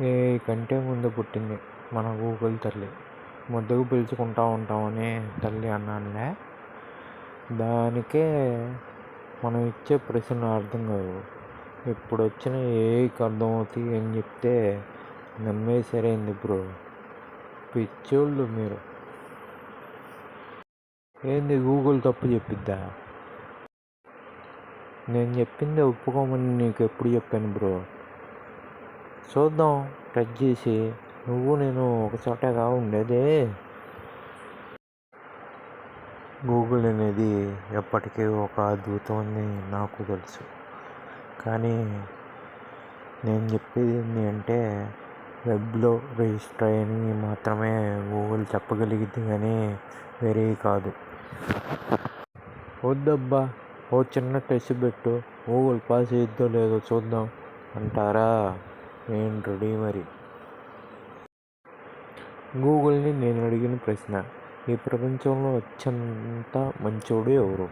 ఏ కంటే ముందు పుట్టింది. మన గూగుల్ తల్లి. ముద్దుకు పిలుచుకుంటూ ఉంటామని తల్లి అన్నానులే. దానికే మనం ఇచ్చే ప్రశ్నలు అర్థం కావు. ఇప్పుడు వచ్చిన ఏఐకి అర్థమవుతాయి అని చెప్తే నమ్మే సరైంది బ్రో? పిచ్చోళ్ళు మీరు. ఏంది గూగుల్ తప్పు చెప్పిద్దా? నేను చెప్పింది ఒప్పుకోమని నీకు ఎప్పుడు చెప్పాను బ్రో? చూద్దాం. టచ్ చేసి నువ్వు నేను ఒక చోటగా ఉండేదే. గూగుల్ అనేది ఎప్పటికీ ఒక అద్భుతం అని నాకు తెలుసు. కానీ నేను చెప్పేది ఏంటి అంటే వెబ్లో రిజిస్టర్ అయ్యి మాత్రమే గూగుల్ చెప్పగలిగిద్ది కానీ వేరే కాదు. వద్దబ్బా ఓ చిన్న టెస్ట్ పెట్టు. గూగుల్ పాస్ అయ్యిద్దో లేదో చూద్దాం. అంటారా? నేను రెడీ మరి? గూగుల్ని నేను అడిగిన ప్రశ్న ఈ ప్రపంచంలో అత్యంత మంచోడు ఎవరు?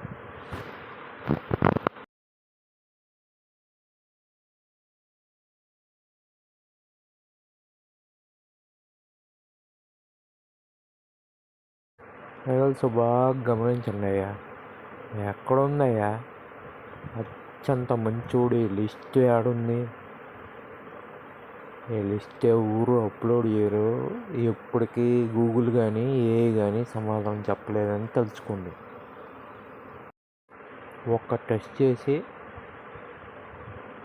రిజల్ట్స్ బాగా గమనించండి అయ్యా. ఎక్కడుందయ్యా? అత్యంత మంచోడి లిస్ట్ ఏడుంది. ఈ లిస్ట్ ఎవరు అప్లోడ్ చేయరు. ఎప్పటికీ గూగుల్ కానీ ఏ కానీ సమాధానం చెప్పలేదని తెలుసుకోండి ఒక్క టెస్ట్ చేసి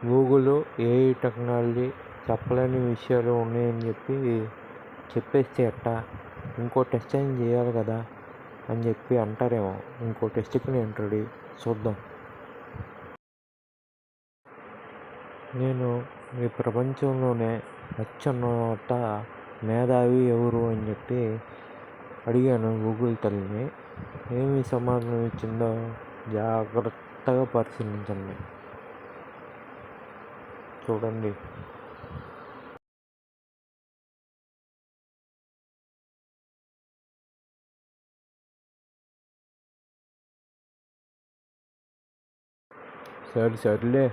గూగుల్ ఏ టెక్నాలజీ చెప్పలేని విషయాలు ఉన్నాయని చెప్పి చెప్పేస్తే ఎట్టా? ఇంకో టెస్ట్ అయినా చేయాలి కదా అని చెప్పి అంటారేమో. ఇంకో టెస్ట్కి నేను రెడీ. చూద్దాం. నేను ఈ ప్రపంచంలోనే అత్యున్నత మేధావి ఎవరు అని చెప్పి అడిగాను గూగుల్ తల్లిని. ఏమి సమాధానం ఇచ్చిందో జాగ్రత్తగా పరిశీలించండి. చూడండి. సరే సర్లే.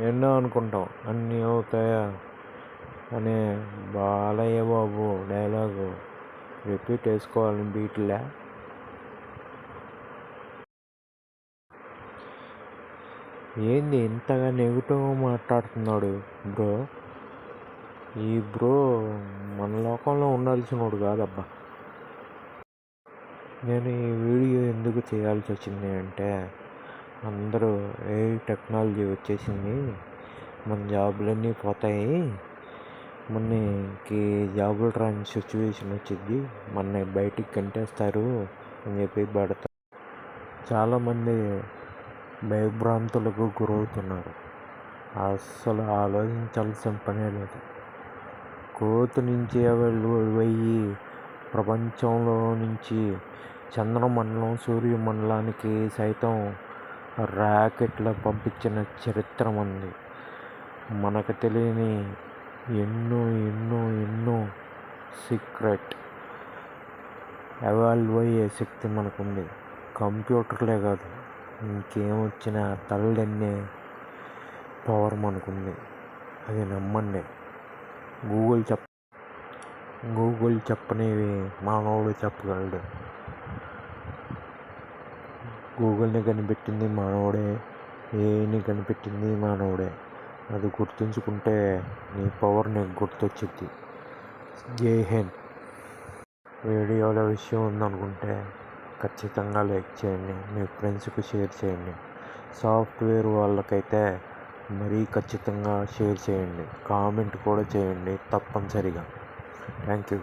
ఎన్నో అనుకుంటాం. అన్నీ అవుతాయా? అనే బాలయ్య బాబు డైలాగు రిపీట్ వేసుకోవాలి బీట్లే? ఏంది ఇంతగా నెగిటివ్గా మాట్లాడుతున్నాడు బ్రో? ఈ బ్రో మన లోకంలో ఉండాల్సినోడు కాదబ్బా. నేను ఈ వీడియో ఎందుకు చేయాల్సి వచ్చింది అంటే అందరూ ఏ టెక్నాలజీ వచ్చేసింది? మన జాబులన్నీ పోతాయి. మనకి జాబులు రాని సిచ్యువేషన్ వచ్చింది మన బయటికి కంటేస్తారు అని చెప్పి పెడతారు చాలామంది భయభ్రాంతులకు గురవుతున్నారు. అస్సలు ఆలోచించాల్సిన పనే లేదు. కోతి నుంచి వెళ్ళి ప్రపంచంలో నుంచి చంద్రమండలం సూర్యమండలానికి సైతం ర్యాకెట్లో పంపించిన చరిత్ర ఉంది మనకు తెలియని ఎన్నో ఎన్నో ఎన్నో సీక్రెట్. ఎవాల్వ్ అయ్యే శక్తి మనకుంది. కంప్యూటర్లే కాదు ఇంకేమొచ్చినా తలదన్నే పవర్ మనకుంది. అది నమ్మండి. గూగుల్ చెప్ గూగుల్ చెప్పనివి మానవుడు చెప్పగలడు. గూగుల్ని కనిపెట్టింది మానవుడే ఏఐని కనిపెట్టింది మానవుడే అది గుర్తుంచుకుంటే నీ పవర్ నీకు గుర్తొచ్చింది. జై హింద్. రేడియోల విషయం ఉందనుకుంటే ఖచ్చితంగా లైక్ చేయండి మీ ఫ్రెండ్స్కి షేర్ చేయండి. సాఫ్ట్వేర్ వాళ్ళకైతే మరీ ఖచ్చితంగా షేర్ చేయండి కామెంట్ కూడా చేయండి తప్పనిసరిగా. Thank you.